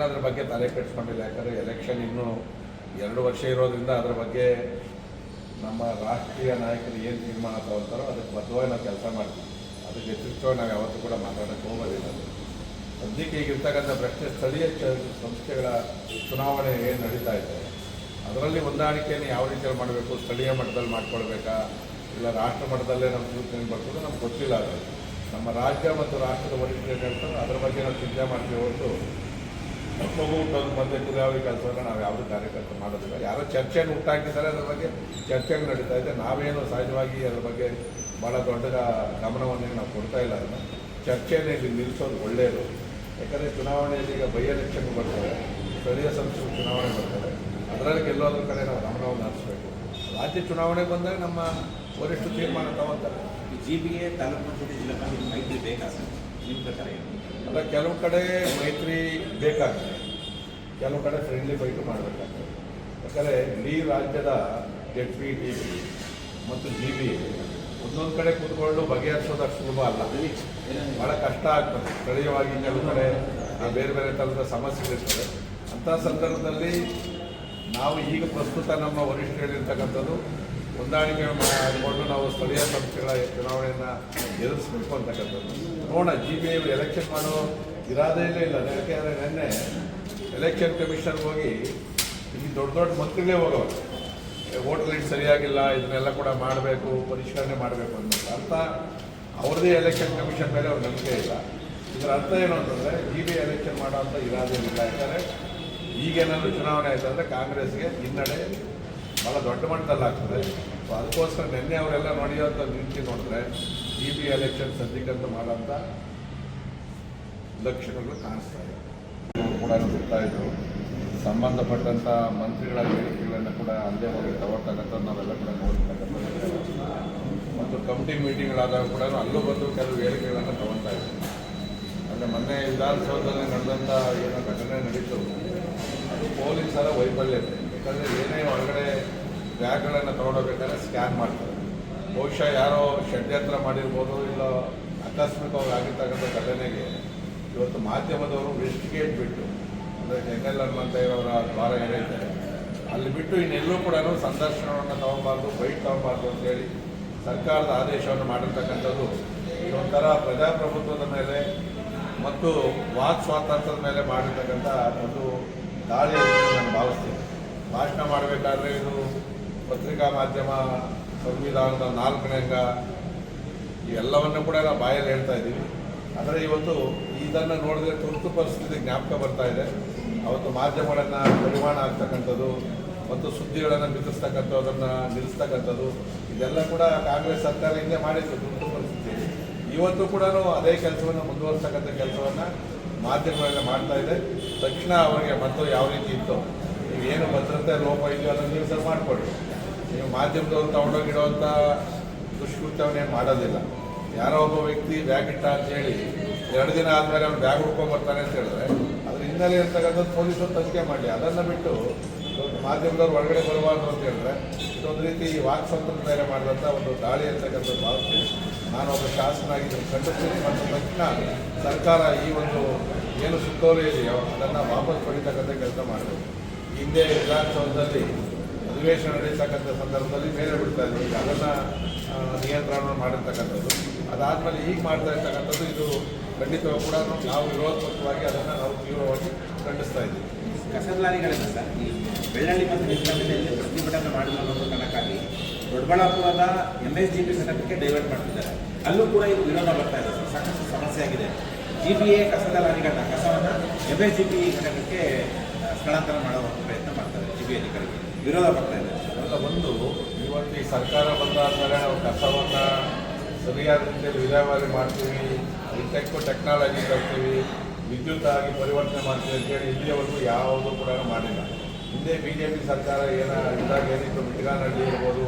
ನಾವೇನು ಅದ್ರ ಬಗ್ಗೆ ತಲೆ ಕೆಡಿಸ್ಕೊಂಡಿಲ್ಲ. ಯಾಕಂದರೆ ಎಲೆಕ್ಷನ್ ಇನ್ನೂ ಎರಡು ವರ್ಷ ಇರೋದ್ರಿಂದ ಅದರ ಬಗ್ಗೆ ನಮ್ಮ ರಾಷ್ಟ್ರೀಯ ನಾಯಕರು ಏನು ತೀರ್ಮಾನ ತಗೊಳ್ತಾರೋ ಅದಕ್ಕೆ ಬದ್ಧವಾಗಿ ನಾವು ಕೆಲಸ ಮಾಡ್ತೀವಿ. ಅದಕ್ಕೆ ವ್ಯತಿರಿಕ್ತವಾಗಿ ನಾವು ಯಾವತ್ತೂ ಕೂಡ ಮಾತಾಡೋಕ್ಕೆ ಹೋಗೋದಿಲ್ಲ. ಸದ್ಯಕ್ಕೆ ಈಗ ಇರ್ತಕ್ಕಂಥ ಪ್ರಶ್ನೆ ಸ್ಥಳೀಯ ಸಂಸ್ಥೆಗಳ ಚುನಾವಣೆ ಏನು ನಡೀತಾ ಇದೆ, ಅದರಲ್ಲಿ ಹೊಂದಾಣಿಕೆಯನ್ನು ಯಾವ ರೀತಿಯಲ್ಲಿ ಮಾಡಬೇಕು, ಸ್ಥಳೀಯ ಮಟ್ಟದಲ್ಲಿ ಮಾಡ್ಕೊಳ್ಬೇಕಾ, ಇಲ್ಲ ರಾಷ್ಟ್ರ ಮಟ್ಟದಲ್ಲೇ ನಮ್ಮ ಸೂಚನೆ ಬರ್ತದೆ ನಮ್ಗೆ ಗೊತ್ತಿಲ್ಲ ಅದು. ನಮ್ಮ ರಾಜ್ಯ ಮತ್ತು ರಾಷ್ಟ್ರದ ವರಿಷ್ಠ ಏನು ಅದರ ಬಗ್ಗೆ ನಾವು ಚಿಂತೆ ಮಾಡ್ತೀವಿ ಹೊರತು ಮಗು ಹುಟ್ಟೋದು ಮತ್ತೆ ಪುರಾವೆ ಕೆಲಸವನ್ನು ನಾವು ಯಾವುದೇ ಕಾರ್ಯಕರ್ತರು ಮಾಡೋದಿಲ್ಲ. ಯಾರೋ ಚರ್ಚೆಯನ್ನು ಉಂಟಾಗಿದ್ದಾರೆ ಅದರ ಬಗ್ಗೆ ಚರ್ಚೆಗಳು ನಡೀತಾ ಇದೆ. ನಾವೇನು ಸಹಜವಾಗಿ ಅದರ ಬಗ್ಗೆ ಭಾಳ ದೊಡ್ಡ ಗಮನವನ್ನು ನಾವು ಕೊಡ್ತಾ ಇಲ್ಲ ಅದನ್ನು. ಚರ್ಚೆಯನ್ನು ಇಲ್ಲಿ ನಿಲ್ಲಿಸೋದು ಒಳ್ಳೆಯದು ಯಾಕಂದರೆ ಚುನಾವಣೆಯಲ್ಲಿ ಈಗ ಬೈ ಎಲೆಕ್ಷನ್ ಬರ್ತವೆ ಸ್ಥಳೀಯ ಸಂಸ್ಥೆ ಚುನಾವಣೆ ಬರ್ತವೆ ಅದರಲ್ಲಿ ಗೆಲ್ಲೋದ್ರ ಕಡೆ ನಾವು ಗಮನವನ್ನು ಹರಿಸಬೇಕು. ರಾಜ್ಯ ಚುನಾವಣೆ ಬಂದಾಗ ನಮ್ಮ ವರಿಷ್ಠ ತೀರ್ಮಾನ ಈ G B A taluk panchayat ಜಿಲ್ಲಾ ಮೈತ್ರಿ ಬೇಕಾ ಅಲ್ಲ, ಕೆಲವು ಕಡೆ ಮೈತ್ರಿ ಬೇಕಾಗ್ತದೆ. ಕೆಲವು ಕಡೆ ಫ್ರೆಂಡ್ಲಿ ಫೈಟು ಮಾಡಬೇಕಾಗ್ತದೆ. ಯಾಕಂದರೆ ಇಡೀ ರಾಜ್ಯದ ಎಚ್ ಪಿ ಟಿ ಪಿ ಮತ್ತು ಜಿ ಬಿ ಒಂದೊಂದು ಕಡೆ ಕೂತ್ಕೊಂಡು ಬಗೆಹರಿಸೋದು ಅಷ್ಟು ಸುಲಭ ಅಲ್ಲ. ಭಾಳ ಕಷ್ಟ ಆಗ್ತದೆ. ಸ್ಥಳೀಯವಾಗಿ ಕೆಲವು ಕಡೆ ಬೇರೆ ಬೇರೆ ಥರದ ಸಮಸ್ಯೆಗಳಿರ್ತದೆ ಅಂಥ ಸಂದರ್ಭದಲ್ಲಿ ನಾವು ಈಗ ಪ್ರಸ್ತುತ ನಮ್ಮ ವರಿಷ್ಠರು ಹೇಳಿರ್ತಕ್ಕಂಥದ್ದು ಹೊಂದಾಣಿಕೆ ಮಾಡಿಕೊಂಡು ನಾವು ಸ್ಥಳೀಯ ಸಂಸ್ಥೆಗಳ ಚುನಾವಣೆಯನ್ನು ಎದುರಿಸಬೇಕು ಅಂತಕ್ಕಂಥದ್ದು. ನೋಡೋಣ ಜಿ ಬಿ ಐ ಎಲೆಕ್ಷನ್ ಮಾಡೋ ಇರಾದೆಯೇ ಇಲ್ಲ. ಯಾಕೆಂದರೆ ನಿನ್ನೆ ಎಲೆಕ್ಷನ್ ಕಮಿಷನ್ ಹೋಗಿ ಇಲ್ಲಿ ದೊಡ್ಡ ದೊಡ್ಡ ಮಂತ್ರಿಗಳೇ ಹೋಗೋರು. ವೋಟ್ ಲೈಟ್ ಸರಿಯಾಗಿಲ್ಲ, ಇದನ್ನೆಲ್ಲ ಕೂಡ ಮಾಡಬೇಕು, ಪರಿಷ್ಕರಣೆ ಮಾಡಬೇಕು ಅಂತ. ಅರ್ಥ ಅವ್ರದ್ದೇ ಎಲೆಕ್ಷನ್ ಕಮಿಷನ್ ಮೇಲೆ ಅವ್ರ ನಂಬಿಕೆ ಇಲ್ಲ. ಇದರ ಅರ್ಥ ಏನು ಅಂತಂದರೆ ಜಿ ಬಿ ಎಲೆಕ್ಷನ್ ಮಾಡೋ ಅಂತ ಇಲ್ಲ ಯಾಕಂದರೆ ಈಗೇನಾದರೂ ಚುನಾವಣೆ ಆಯ್ತು ಅಂದರೆ ಕಾಂಗ್ರೆಸ್ಗೆ ಹಿನ್ನಡೆ ಭಾಳ ದೊಡ್ಡ ಮಟ್ಟದಲ್ಲಿ ಆಗ್ತದೆ. ಸೊ ಅದಕ್ಕೋಸ್ಕರ ನಿನ್ನೆ ಅವರೆಲ್ಲ ನಡೆಯುವಂಥ ನಿಂತಿ ನೋಡಿದ್ರೆ ಇ ಬಿ ಎಲೆಕ್ಷನ್ ಸದ್ಯಕ್ಕಂತ ಮಾಡೋಂಥ ಲಕ್ಷಣಗಳು ಕಾಣಿಸ್ತಾ ಇದೆ. ಕೂಡ ಬಿಡ್ತಾ ಇದ್ರು. ಸಂಬಂಧಪಟ್ಟಂಥ ಮಂತ್ರಿಗಳ ಹೇಳಿಕೆಗಳನ್ನು ಕೂಡ ಅಲ್ಲೇ ಹೋಗಿ ತಗೊಳ್ತಕ್ಕಂಥ ನಾವೆಲ್ಲ ಕೂಡ ನೋಡ್ತಕ್ಕಂಥ ಮತ್ತು ಕಮಿಟಿ ಮೀಟಿಂಗ್ಗಳಾದಾಗ ಕೂಡ ಅಲ್ಲೂ ಬಂದು ಕೆಲವು ಹೇಳಿಕೆಗಳನ್ನು ತಗೊಳ್ತಾ ಇದ್ದೀವಿ ಅಂದರೆ ಮೊನ್ನೆ ವಿಧಾನಸೌಧದಲ್ಲಿ ನಡೆದಂಥ ಏನೋ ಘಟನೆ ನಡೀತು. ಅದು ಪೊಲೀಸರ ವೈಫಲ್ಯತೆ ಯಾಕಂದರೆ ಏನೇ ಒಳಗಡೆ ಬ್ಯಾಗ್ಗಳನ್ನು ತಗೊಂಡೋಗ್ಬೇಕಾದ್ರೆ ಸ್ಕ್ಯಾನ್ ಮಾಡ್ತಾರೆ. ಬಹುಶಃ ಯಾರೋ ಷಡ್ಯಂತ್ರ ಮಾಡಿರ್ಬೋದು ಇಲ್ಲ ಆಕಸ್ಮಿಕವಾಗಿ ಆಗಿರ್ತಕ್ಕಂಥ ಘಟನೆಗೆ ಇವತ್ತು ಮಾಧ್ಯಮದವರು ವೆಸ್ಟಿಗೇಟ್ ಬಿಟ್ಟು, ಅಂದರೆ ಜನರಲ್ ಹನುಮಂತಯ್ಯವರ ದ್ವಾರ ಏನೈತೆ ಅಲ್ಲಿ ಬಿಟ್ಟು ಇನ್ನೆಲ್ಲೂ ಕೂಡ ಸಂದರ್ಶನವನ್ನು ತಗೊಬಾರ್ದು ಬೈಟ್ ತಗೊಬಾರ್ದು ಅಂತೇಳಿ ಸರ್ಕಾರದ ಆದೇಶವನ್ನು ಮಾಡಿರ್ತಕ್ಕಂಥದ್ದು ಇದೊಂಥರ ಪ್ರಜಾಪ್ರಭುತ್ವದ ಮೇಲೆ ಮತ್ತು ವಾಕ್ ಸ್ವಾತಂತ್ರ್ಯದ ಮೇಲೆ ಮಾಡಿರ್ತಕ್ಕಂಥ ಒಂದು ದಾಳಿ ನಾನು ಭಾವಿಸ್ತೀನಿ. ಭಾಷಣ ಮಾಡಬೇಕಾದ್ರೆ ಇದು ಪತ್ರಿಕಾ ಮಾಧ್ಯಮ ಸಂವಿಧಾನದ ನಾಲ್ಕನೇ ಅಂಗ. ಇವೆಲ್ಲವನ್ನು ಕೂಡ ನಾವು ಬಾಯಲ್ಲಿ ಹೇಳ್ತಾ ಇದ್ದೀವಿ. ಆದರೆ ಇವತ್ತು ಇದನ್ನು ನೋಡಿದ್ರೆ ತುರ್ತು ಪರಿಸ್ಥಿತಿ ಜ್ಞಾಪಕ ಬರ್ತಾ ಇದೆ. ಅವತ್ತು ಮಾಧ್ಯಮಗಳನ್ನು ಪರಿಮಾಣ ಆಗ್ತಕ್ಕಂಥದ್ದು ಮತ್ತು ಸುದ್ದಿಗಳನ್ನು ಬಿತ್ತಿಸ್ತಕ್ಕಂಥದ್ದನ್ನು ನಿಲ್ಲಿಸ್ತಕ್ಕಂಥದ್ದು, ಇದೆಲ್ಲ ಕೂಡ ಕಾಂಗ್ರೆಸ್ ಸರ್ಕಾರ ಹಿಂದೆ ಮಾಡಿತ್ತು ತುರ್ತು ಪರಿಸ್ಥಿತಿ. ಇವತ್ತು ಕೂಡ ಅದೇ ಕೆಲಸವನ್ನು ಮುಂದುವರಿಸ್ತಕ್ಕಂಥ ಕೆಲಸವನ್ನು ಮಾಧ್ಯಮಗಳಲ್ಲಿ ಮಾಡ್ತಾ ಇದೆ. ತಕ್ಷಣ ಅವರಿಗೆ ಮತ್ತು ಯಾವ ರೀತಿ ಇತ್ತು ಏನು ಭದ್ರತೆ, ಲೋಪ ಇದೆಯೋ ಅದನ್ನು ನೀವು ಸರ್ ಮಾಡಿಕೊಡಿ ನೀವು ಮಾಧ್ಯಮದವ್ರು ತಗೊಂಡೋಗಿಡೋವಂಥ ದುಷ್ಕೃತ್ಯವನ್ನೇನು ಮಾಡೋದಿಲ್ಲ. ಯಾರೋ ಒಬ್ಬ ವ್ಯಕ್ತಿ ಬ್ಯಾಗ್ ಇಟ್ಟ ಅಂತ ಹೇಳಿ ಎರಡು ದಿನ ಆದಮೇಲೆ ಅವ್ನು ಬ್ಯಾಗ್ ಹುಡ್ಕೊಂಡು ಬರ್ತಾನೆ ಅಂತ ಹೇಳಿದ್ರೆ ಅದ್ರ ಹಿನ್ನೆಲೆ ಇರ್ತಕ್ಕಂಥದ್ದು ಪೊಲೀಸರು ತನಿಖೆ ಮಾಡಲಿ. ಅದನ್ನು ಬಿಟ್ಟು ಮಾಧ್ಯಮದವ್ರು ಒಳಗಡೆ ಬರಬಾರ್ದು ಅಂತ ಹೇಳಿದ್ರೆ ಇದೊಂದು ರೀತಿ ವಾಕ್ ಮೇಲೆ ಮಾಡಿದಂಥ ಒಂದು ದಾಳಿ ಅಂತಕ್ಕಂಥದ್ದು ನಾನು ಒಬ್ಬ ಶಾಸಕನಾಗಿ ಖಂಡಿಸ್ತೀನಿ ಮತ್ತು ತಕ್ಷಣ ಸರ್ಕಾರ ಈ ಒಂದು ಏನು ಸುತ್ತೋಲೆ ಇದೆಯೋ ಅದನ್ನು ವಾಪಸ್ ಪಡಿತಕ್ಕಂಥ ಕೆಲಸ ಮಾಡಬೇಕು. ಹಿಂದೆ ವಿಧಾನಸೌಧದಲ್ಲಿ ಅಧಿವೇಶನ ನಡೀತಕ್ಕಂಥ ಸಂದರ್ಭದಲ್ಲಿ ಮೇಲೆ ಬಿಡ್ತಾ ಇದ್ರು ಅದನ್ನು ನಿಯಂತ್ರಣ ಮಾಡಿರ್ತಕ್ಕಂಥದ್ದು. ಅದಾದಮೇಲೆ ಈಗ ಮಾಡ್ತಾ ಇರ್ತಕ್ಕಂಥದ್ದು ಇದು ಖಂಡಿತವಾಗಿ ಕೂಡ ನಾವು ವಿರೋಧಪೂರ್ವಕವಾಗಿ ಅದನ್ನು ನಾವು ತೀವ್ರವಾಗಿ ಖಂಡಿಸ್ತಾ ಇದ್ದೀವಿ. ಕಸದ ಲಾರಿಗಳಿಂದ ಸರ್, ಈ ಬೆಳ್ಳಳ್ಳಿ ಮತ್ತು ನಿಲ್ಕಂಡಿನಲ್ಲಿ ಪ್ರತಿಭಟನೆ ಮಾಡಿದ ಕಾರಣಕ್ಕಾಗಿ ದೊಡ್ಡಬಳ್ಳಾಪುರದ ಎಂ ಎಸ್ ಜಿ ಪಿ ಘಟಕಕ್ಕೆ ಡೈವರ್ಟ್ ಮಾಡ್ತಿದ್ದಾರೆ. ಅಲ್ಲೂ ಕೂಡ ಇದು ವಿರೋಧ ಬರ್ತಾ ಇದೆ ಸಾಕಷ್ಟು ಸಮಸ್ಯೆ ಆಗಿದೆ. ಜಿ ಎ ಕಸದ ಲಾರಿಗಳನ್ನ ಕಸವನ್ನು ಎಂ ಎಸ್ ಜಿ ಪಿ ಘಟಕಕ್ಕೆ ಸ್ಥಳಾಂತರ ಮಾಡೋ ಪ್ರಯತ್ನ ಮಾಡ್ತಾರೆ ಬಿ ಅಧಿಕಾರಿಗಳು. ವಿರೋಧ ಬರ್ತಾ ಇದೆ. ಅದೆಲ್ಲ ಒಂದು ಇವತ್ತು ಈ ಸರ್ಕಾರ ಬಂದಾದ್ಮೇಲೆ ನಾವು ಕಸವನ್ನು ಸರಿಯಾದ ರೀತಿಯಲ್ಲಿ ವಿಲೇವಾರಿ ಮಾಡ್ತೀವಿ ಟೆಕ್ ಟೆಕ್ನಾಲಜಿ ತರ್ತೀವಿ, ವಿದ್ಯುತ್ ಆಗಿ ಪರಿವರ್ತನೆ ಮಾಡ್ತೀವಿ ಅಂತೇಳಿ ಇಲ್ಲಿಯವರೆಗೂ ಯಾವುದೂ ಕೂಡ ಮಾಡಿಲ್ಲ. ಹಿಂದೆ ಬಿ ಜೆ ಪಿ ಸರ್ಕಾರ ಏನ ಇದ್ದಾಗ ಏನಿತ್ತು ಮಿಟಿಗಾನಹಳ್ಳಿ ಇರ್ಬೋದು,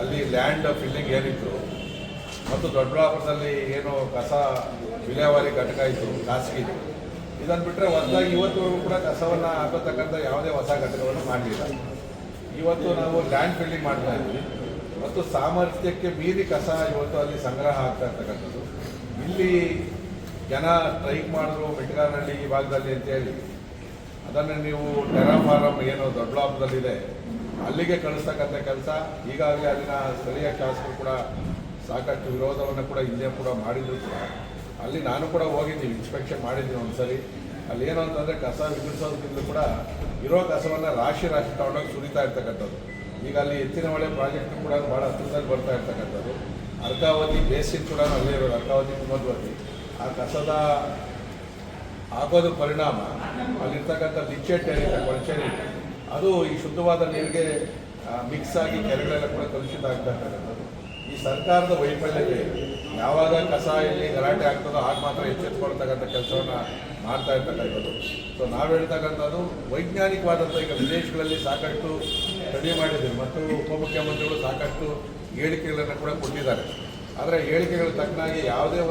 ಅಲ್ಲಿ ಲ್ಯಾಂಡ್ ಫಿಲ್ಲಿಂಗ್ ಏನಿತ್ತು, ಮತ್ತು ದೊಡ್ಡಬಳ್ಳಾಪುರದಲ್ಲಿ ಏನು ಕಸ ವಿಲೇವಾರಿ ಘಟಕ ಇತ್ತು, ಖಾಸಗಿ. ಇದನ್ನು ಬಿಟ್ಟರೆ ಹೊಸದಾಗಿ ಇವತ್ತುವರೆಗೂ ಕೂಡ ಕಸವನ್ನು ಹಾಕತಕ್ಕಂಥ ಯಾವುದೇ ಹೊಸ ಘಟಕವನ್ನು ಮಾಡಲಿಲ್ಲ. ಇವತ್ತು ನಾವು ಲ್ಯಾಂಡ್ ಫಿಲ್ಲಿಂಗ್ ಮಾಡ್ತಾ ಇದ್ವಿ ಮತ್ತು ಸಾಮರ್ಥ್ಯಕ್ಕೆ ಮೀರಿ ಕಸ ಇವತ್ತು ಅಲ್ಲಿ ಸಂಗ್ರಹ ಆಗ್ತಾ ಇರ್ತಕ್ಕಂಥದ್ದು. ಇಲ್ಲಿ ಜನ ಸ್ಟ್ರೈಕ್ ಮಾಡಿದ್ರು ಮೆಟ್ಗಾರನಹಳ್ಳಿ ಈ ಭಾಗದಲ್ಲಿ ಅಂತೇಳಿ ಅದನ್ನು ನೀವು ಟೆರಾಫಾರಂ ಏನು ದೊಡ್ಡಲಾಪದಲ್ಲಿದೆ ಅಲ್ಲಿಗೆ ಕಳಿಸ್ತಕ್ಕಂಥ ಕೆಲಸ, ಈಗಾಗಲೇ ಅಲ್ಲಿನ ಸ್ಥಳೀಯ ಶಾಸಕರು ಕೂಡ ಸಾಕಷ್ಟು ವಿರೋಧವನ್ನು ಕೂಡ ಇಲ್ಲೇ ಕೂಡ ಮಾಡಿದ್ರು ಕೂಡ. ಅಲ್ಲಿ ನಾನು ಕೂಡ ಹೋಗಿದ್ದೀನಿ ಇನ್ಸ್ಪೆಕ್ಷನ್ ಮಾಡಿದ್ದೀನಿ ಒಂದ್ಸರಿ. ಅಲ್ಲಿ ಏನು ಅಂತಂದರೆ ಕಸ ವಿಧಿಸೋದಕ್ಕಿಂತ ಕೂಡ ಇರೋ ಕಸವನ್ನು ರಾಶಿ ರಾಶಿ ತಗೊಂಡೋಗಿ ಸುರಿತಾ ಇರ್ತಕ್ಕಂಥದ್ದು. ಈಗ ಅಲ್ಲಿ ಎತ್ತಿನ ಹೊಳೆ ಪ್ರಾಜೆಕ್ಟ್ ಕೂಡ ಭಾಳ ಹತ್ತಿರದಲ್ಲಿ ಬರ್ತಾ ಇರ್ತಕ್ಕಂಥದ್ದು. ಅರ್ಕಾವತಿ ಬೇಸಿನ್ ಕೂಡ ಅಲ್ಲೇ ಇರೋದು, ಅರ್ಕಾವತಿ ಕುಮದ್ವತಿ. ಆ ಕಸದ ಆಗೋದು ಪರಿಣಾಮ. ಅಲ್ಲಿರ್ತಕ್ಕಂಥ ಲಿಚ್ಚೆಟ್ ಏನಿದೆ ಕೊಳಚೆರಿ ಅದು ಈ ಶುದ್ಧವಾದ ನೀರಿಗೆ ಮಿಕ್ಸ್ ಆಗಿ ಕೆರೆಗಳೆಲ್ಲ ಕೂಡ ಕಲುಷಿತ ಆಗ್ತಾ ಇರ್ತಕ್ಕಂಥದ್ದು. ಈ ಸರ್ಕಾರದ ವೈಫಲ್ಯತೆ ಯಾವಾಗ ಕಸ ಇಲ್ಲಿ ಗಲಾಟೆ ಆಗ್ತದೋ ಆಗ ಮಾತ್ರ ಎಚ್ಚೆತ್ಕೊಳ್ತಕ್ಕಂಥ ಕೆಲಸವನ್ನು ಮಾಡ್ತಾ ಇರ್ತಕ್ಕಂಥದ್ದು. ಸೊ ನಾವು ಹೇಳ್ತಕ್ಕಂಥದ್ದು ವೈಜ್ಞಾನಿಕವಾದಂಥ ಈಗ ವಿದೇಶಗಳಲ್ಲಿ ಸಾಕಷ್ಟು ಸ್ಟಡಿ ಮಾಡಿದ್ದೀವಿ ಮತ್ತು ಉಪಮುಖ್ಯಮಂತ್ರಿಗಳು ಸಾಕಷ್ಟು ಹೇಳಿಕೆಗಳನ್ನು ಕೂಡ ಕೊಟ್ಟಿದ್ದಾರೆ. ಆದರೆ ಹೇಳಿಕೆಗಳ ತಕ್ಕನಾಗಿ ಯಾವುದೇ